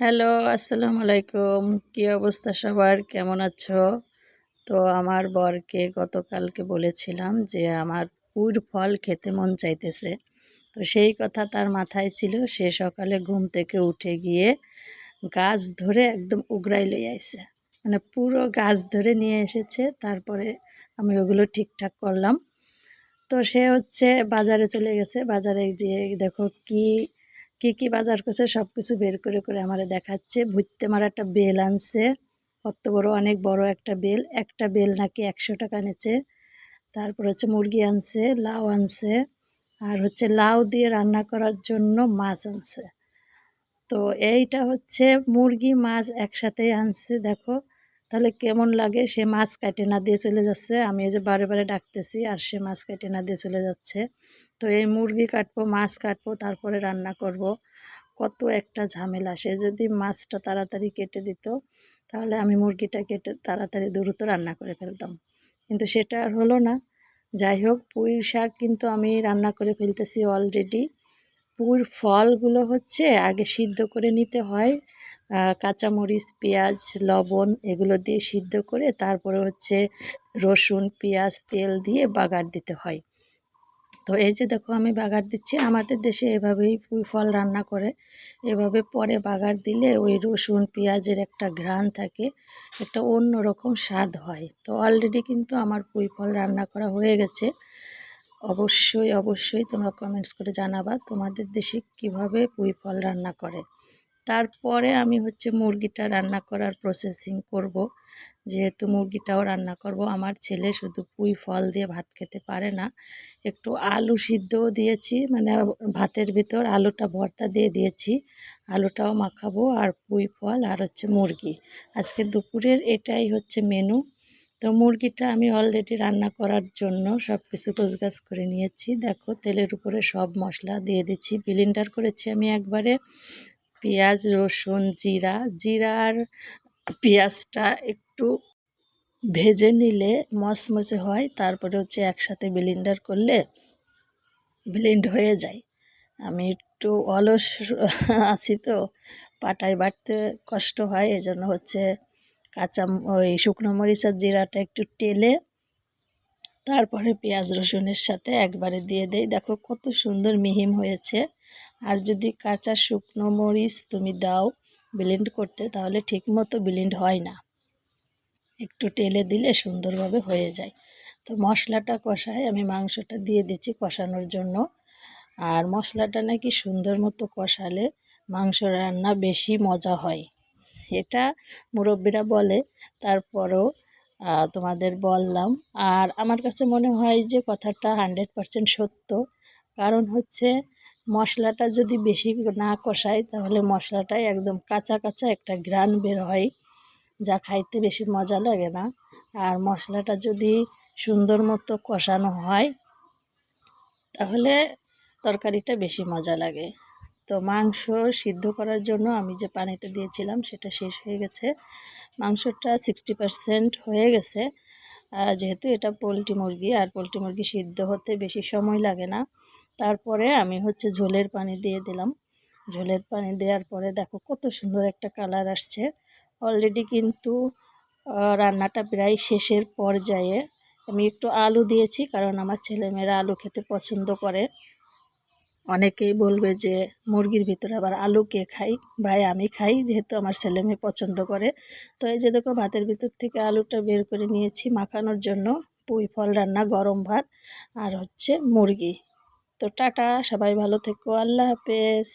Hello, আসসালামু আলাইকুম। কী অবস্থা সবার? কেমন আছো? তো আমার বরকে গতকালকে বলেছিলাম যে আমার পুর ফল খেতে মন চাইতেছে। তো সেই কথা তার মাথায় ছিল। সে সকালে ঘুম থেকে উঠে গিয়ে গাছ ধরে একদম উগড়াই লই আইছে। মানে পুরো গাছ ধরে নিয়ে এসেছে। তারপরে আমি ওগুলো ঠিকঠাক করলাম। তো সে হচ্ছে বাজারে চলে গেছে। বাজারে গিয়ে দেখো কি কি কি বাজার করছে সব কিছু বের করে করে আমার দেখাচ্ছে। ভুত্তে মারা একটা বেল আনছে। কত বড়, অনেক বড় একটা বেল। একটা বেল নাকি একশো টাকা নিচ্ছে তারপর হচ্ছে মুরগি আনছে, লাউ আনছে। আর হচ্ছে লাউ দিয়ে রান্না করার জন্য মাছ আনছে। তো এইটা হচ্ছে মুরগি, মাছ একসাথেই আনছে, দেখো। তাহলে কেমন লাগে? সে মাছ কাটে না দিয়ে চলে যাচ্ছে। আমি এই যে বারে বারে ডাকতেছি, আর সে মাছ কাটে না দিয়ে চলে যাচ্ছে। তো এই মুরগি কাটবো, মাছ কাটবো, তারপরে রান্না করব। কত একটা ঝামেলা। সে যদি মাছটা তাড়াতাড়ি কেটে দিত, তাহলে আমি মুরগিটা কেটে তাড়াতাড়ি দ্রুত রান্না করে ফেলতাম। কিন্তু সেটা আর হলো না। যাই হোক, পুঁই শাক কিন্তু আমি রান্না করে ফেলতেছি অলরেডি পুর ফলগুলো হচ্ছে আগে সিদ্ধ করে নিতে হয়। কাঁচামরিচ, পেঁয়াজ, লবণ এগুলো দিয়ে সিদ্ধ করে তারপরে হচ্ছে রসুন, পেঁয়াজ, তেল দিয়ে বাগার দিতে হয়। তো এই যে দেখো আমি বাগার দিচ্ছি। আমাদের দেশে এভাবেই পুঁই ফল রান্না করে। এভাবে পরে বাগার দিলে ওই রসুন, পেঁয়াজের একটা ঘ্রাণ থাকে, একটা অন্য রকম স্বাদ হয়। তো অলরেডি কিন্তু আমার পুঁই ফল রান্না করা হয়ে গেছে। অবশ্যই অবশ্যই তোমরা কমেন্টস করে জানাবা তোমাদের দেশে কীভাবে পুঁই ফল রান্না করে। তারপরে আমি হচ্ছে মুরগিটা রান্না করার প্রসেসিং করব। যেহেতু মুরগিটাও রান্না করব, আমার ছেলে শুধু পুঁই ফল দিয়ে ভাত খেতে পারে না। একটু আলু সিদ্ধও দিয়েছি মানে ভাতের ভিতর আলুটা ভর্তা দিয়ে দিয়েছি। আলুটাও মাখাবো আর পুঁই ফল আর হচ্ছে মুরগি। আজকে দুপুরের এটাই হচ্ছে মেনু তো মুরগিটা আমি অলরেডি রান্না করার জন্য সব কিছু গোছগাছ করে নিয়েছি। দেখো তেলের উপরে সব মশলা দিয়ে দিচ্ছি। বিলিন্ডার করেছি আমি একবারে। পেঁয়াজ, রসুন, জিরা। জিরার পেঁয়াজটা একটু ভেজে নিলে মচমচে হয়, তারপরে হচ্ছে একসাথে ব্লেন্ডার করলে ব্লেন্ড হয়ে যায়। আমি একটু অলস আছি তো, পাটায় বাটতে কষ্ট হয়, এজন্য হচ্ছে কাঁচা ওই শুকনো মরিচ আর জিরাটা একটু টেলে তারপরে পেঁয়াজ রসুনের সাথে একবারে দিয়ে দেই। দেখো কত সুন্দর মিহিম হয়েছে। আর যদি কাঁচা শুকনো মরিচ তুমি দাও ব্লেন্ড করতে তাহলে ঠিকমতো ব্লেন্ড হয় না। একটু টেলে দিলে সুন্দরভাবে হয়ে যায়। তো মশলাটা কষায় আমি মাংসটা দিয়ে দিচ্ছি কষানোর জন্য। আর মশলাটা নাকি সুন্দর মতো কষালে মাংস রান্না বেশি মজা হয়। এটা মুরব্বীরা বলে, তারপরও তোমাদের বললাম। আর আমার কাছে মনে হয় যে কথাটা হান্ড্রেড পারসেন্ট সত্য। কারণ হচ্ছে মশলাটা যদি বেশি না কষায় তাহলে মশলাটাই একদম কাঁচা কাঁচা একটা গ্রান বের হয়, যা খাইতে বেশি মজা লাগে না। আর মশলাটা যদি সুন্দর মতো কষানো হয়, তাহলে তরকারিটা বেশি মজা লাগে। তো মাংস সিদ্ধ করার জন্য আমি যে পানিটা দিয়েছিলাম, সেটা শেষ হয়ে গেছে। মাংসটা সিক্সটি পারসেন্ট হয়ে গেছে। যেহেতু এটা পোলট্রি মুরগি, আর পোলট্রি মুরগি সিদ্ধ হতে বেশি সময় লাগে না তারপরে আমি হচ্ছে ঝোলের পানি দিয়ে দিলাম। ঝোলের পানি দেওয়ার পরে দেখো কত সুন্দর একটা কালার আসছে। অলরেডি কিন্তু রান্নাটা প্রায় শেষের পর্যায়ে। আমি একটু আলু দিয়েছি কারণ আমার ছেলেমেয়েরা আলু খেতে পছন্দ করে। অনেকেই বলবে যে, মুরগির ভিতরে আবার আলু কে খাই ভাই, আমি খাই যেহেতু আমার ছেলে মেয়ে পছন্দ করে। তো এই যে দেখো ভাতের ভিতর থেকে আলুটা বের করে নিয়েছি মাখানোর জন্য। পুঁই ফল রান্না, গরম ভাত আর হচ্ছে মুরগি। তো টাটা সবাই ভালো থেকো আল্লাহ হাফেজ।